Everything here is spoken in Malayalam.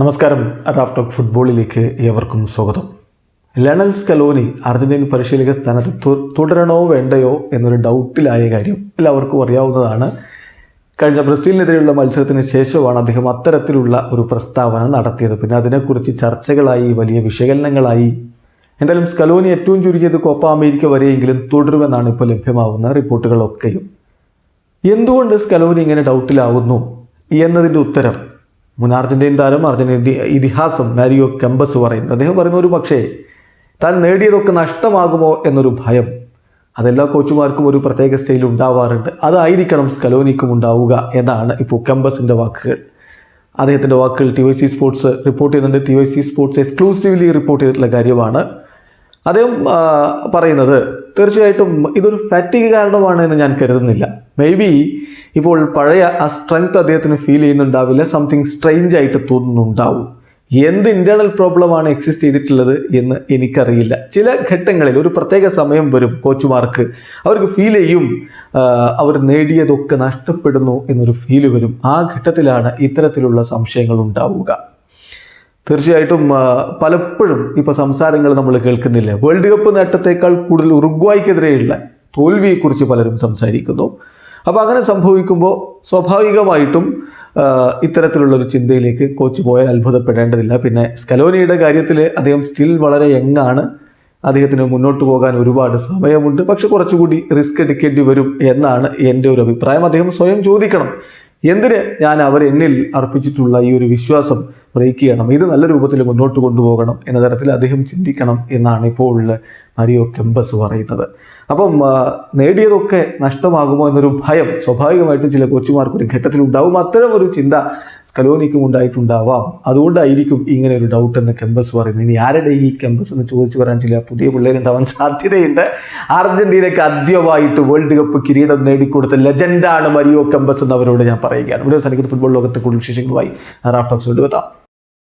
നമസ്കാരം. റാഫ് ടോക്ക് ഫുട്ബോളിലേക്ക് ഏവർക്കും സ്വാഗതം. ലണൽ സ്കലോനി അർജന്റീൻ പരിശീലക സ്ഥാനത്ത് തുടരണോ വേണ്ടയോ എന്നൊരു ഡൗട്ടിലായ കാര്യം എല്ലാവർക്കും അറിയാവുന്നതാണ്. കഴിഞ്ഞ ബ്രസീലിനെതിരെയുള്ള മത്സരത്തിന് ശേഷമാണ് അദ്ദേഹം അത്തരത്തിലുള്ള ഒരു പ്രസ്താവന നടത്തിയത്. പിന്നെ അതിനെക്കുറിച്ച് ചർച്ചകളായി വലിയ വിശകലനങ്ങളായി. എന്തായാലും സ്കലോനി ഏറ്റവും ചുരുങ്ങിയത് കോപ്പ അമേരിക്ക വരെയെങ്കിലും തുടരുമെന്നാണ് ഇപ്പോൾ ലഭ്യമാവുന്ന റിപ്പോർട്ടുകളൊക്കെയും. എന്തുകൊണ്ട് സ്കലോനി ഇങ്ങനെ ഡൗട്ടിലാവുന്നു എന്നതിന്റെ ഉത്തരം മുൻ അർജന്റീൻ താരം അർജന്റീൻ ഇതിഹാസം മാരിയോ കെമ്പസ് പറയുന്നു. അദ്ദേഹം പറയുന്ന ഒരു പക്ഷേ താൻ നേടിയതൊക്കെ നഷ്ടമാകുമോ എന്നൊരു ഭയം. അതെല്ലാ കോച്ചുമാർക്കും ഒരു പ്രത്യേക സ്റ്റൈൽ ഉണ്ടാവാറുണ്ട്. അതായിരിക്കണം സ്കലോനിക്കും ഉണ്ടാവുക എന്നാണ് ഇപ്പോൾ കെമ്പസിന്റെ വാക്കുകൾ. അദ്ദേഹത്തിന്റെ വാക്കുകൾ T Y C sports report ചെയ്യുന്നുണ്ട്. T Y C sports exclusively report ചെയ്തിട്ടുള്ള കാര്യമാണ്. അദ്ദേഹം പറയുന്നത് തീർച്ചയായിട്ടും ഇതൊരു ഫാറ്റിക് കാരണമാണ് എന്ന് ഞാൻ കരുതുന്നില്ല. മേ ബി ഇപ്പോൾ പഴയ ആ സ്ട്രെങ്ത് അദ്ദേഹത്തിന് ഫീൽ ചെയ്യുന്നുണ്ടാവില്ല. സംതിങ് സ്ട്രെയിഞ്ച് ആയിട്ട് തോന്നുന്നുണ്ടാവും. എന്ത് ഇന്റേർണൽ പ്രോബ്ലമാണ് എക്സിസ്റ്റ് ചെയ്തിട്ടുള്ളത് എന്ന് എനിക്കറിയില്ല. ചില ഘട്ടങ്ങളിൽ ഒരു പ്രത്യേക സമയം വരും കോച്ചുമാർക്ക്. അവർക്ക് ഫീൽ ചെയ്യും അവർ നേടിയതൊക്കെ നഷ്ടപ്പെടുന്നു എന്നൊരു ഫീൽ വരും. ആ ഘട്ടത്തിലാണ് ഇത്തരത്തിലുള്ള സംശയങ്ങൾ ഉണ്ടാവുക. തീർച്ചയായിട്ടും പലപ്പോഴും ഇപ്പോൾ സംസാരങ്ങൾ നമ്മൾ കേൾക്കുന്നില്ല. വേൾഡ് കപ്പ് നേട്ടത്തേക്കാൾ കൂടുതൽ ഉറുഗ്വായ്ക്കെതിരെയുള്ള തോൽവിയെക്കുറിച്ച് പലരും സംസാരിക്കുന്നു. അപ്പോൾ അങ്ങനെ സംഭവിക്കുമ്പോൾ സ്വാഭാവികമായിട്ടും ഇത്തരത്തിലുള്ളൊരു ചിന്തയിലേക്ക് കോച്ച് പോയാൽ അത്ഭുതപ്പെടേണ്ടതില്ല. പിന്നെ സ്കലോനിയുടെ കാര്യത്തിൽ അദ്ദേഹം സ്റ്റിൽ വളരെ യങ്ങാണ്. അദ്ദേഹത്തിന് മുന്നോട്ട് പോകാൻ ഒരുപാട് സമയമുണ്ട്. പക്ഷെ കുറച്ചുകൂടി റിസ്ക് എടുക്കേണ്ടി വരും എന്നാണ് എന്റെ ഒരു അഭിപ്രായം. അദ്ദേഹം സ്വയം ചോദിക്കണം എന്തിന് ഞാൻ അവരെന്നിൽ അർപ്പിച്ചിട്ടുള്ള ഈ ഒരു വിശ്വാസം? ബ്രേക്ക് ചെയ്യണം. ഇത് നല്ല രൂപത്തിൽ മുന്നോട്ട് കൊണ്ടുപോകണം എന്ന തരത്തിൽ അദ്ദേഹം ചിന്തിക്കണം എന്നാണ് ഇപ്പോൾ ഉള്ള മരിയോ കെമ്പസ് പറയുന്നത്. അപ്പം നേടിയതൊക്കെ നഷ്ടമാകുമോ എന്നൊരു ഭയം സ്വാഭാവികമായിട്ടും ചില കോച്ചുമാർക്ക് ഒരു ഘട്ടത്തിൽ ഉണ്ടാവും. അത്തരം ഒരു ചിന്ത സ്കലോനിക്കും ഉണ്ടായിട്ടുണ്ടാവാം. അതുകൊണ്ടായിരിക്കും ഇങ്ങനെ ഒരു ഡൗട്ട് എന്ന് കെമ്പസ് പറയുന്നത്. ഇനി ആരുടെ ഈ കെമ്പസ് എന്ന് ചോദിച്ചു വരാൻ ചില പുതിയ പിള്ളേരുണ്ടാവാൻ സാധ്യതയുണ്ട്. അർജന്റീനയ്ക്ക് ആദ്യമായിട്ട് വേൾഡ് കപ്പ് കിരീടം നേടിക്കൊടുത്ത ലെജൻഡാണ് മരിയോ കെമ്പസ് എന്ന് അവരോട് ഞാൻ പറയുകയാണ്. ഇവിടെ സനിക്കുന്ന ഫുട്ബോൾ ലോകത്തെ കൂടുതൽ വിശേഷങ്ങളുമായി റാഫ് ടോക്സ് കൊണ്ടുവെത്താം